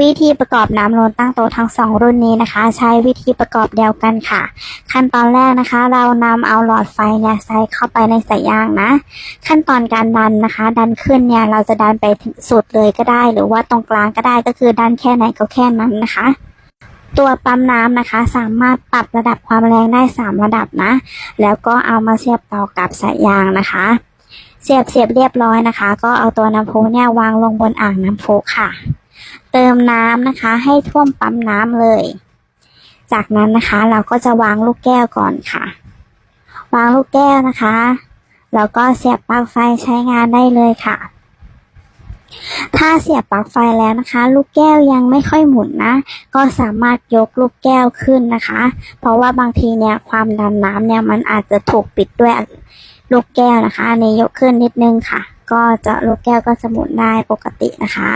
วิธีประกอบน้ำร้นตั้งโต๊ะทั้งสองรุ่นนี้นะคะ ใช้วิธีประกอบเดียวกันค่ะ ขั้นตอนแรกนะคะ เรานำเอาหลอดไฟเนี่ยใส่เข้าไปในสายยางนะ ขั้นตอนการดันนะคะ ดันขึ้นเนี่ยเราจะดันไปถึงสุดเลยก็ได้ หรือว่าตรงกลางก็ได้ก็คือดันแค่ไหนก็แค่นั้นนะคะตัวปั๊มน้ำนะคะ สามารถปรับระดับความแรงได้ 3 ระดับนะ แล้วก็เอามาเสียบต่อกับสายยางนะคะ เสียบเสียบเรียบร้อยนะคะ ก็เอาตัวน้ำพุเนี่ยวางลงบนอ่างน้ำพุค่ะ เติมน้ำนะคะ ให้ท่วมปั๊มน้ำเลย จากนั้นนะคะเราก็จะวางลูกแก้วก่อนค่ะ วางลูกแก้วนะคะแล้วก็เสียบปลั๊กไฟใช้งานได้เลยค่ะ ถ้าเสียบปลั๊กไฟแล้วนะคะ ลูกแก้วยังไม่ค่อยหมุนนะ ก็สามารถยกลูกแก้วขึ้นนะคะ เพราะว่าบางทีเนี่ยความดันน้ำเนี่ยมันอาจจะถูกปิดด้วยลูกแก้วนะคะอันยกขึ้นนิดนึงค่ะ ก็จะลูกแก้วก็จะหมุนได้ปกตินะคะ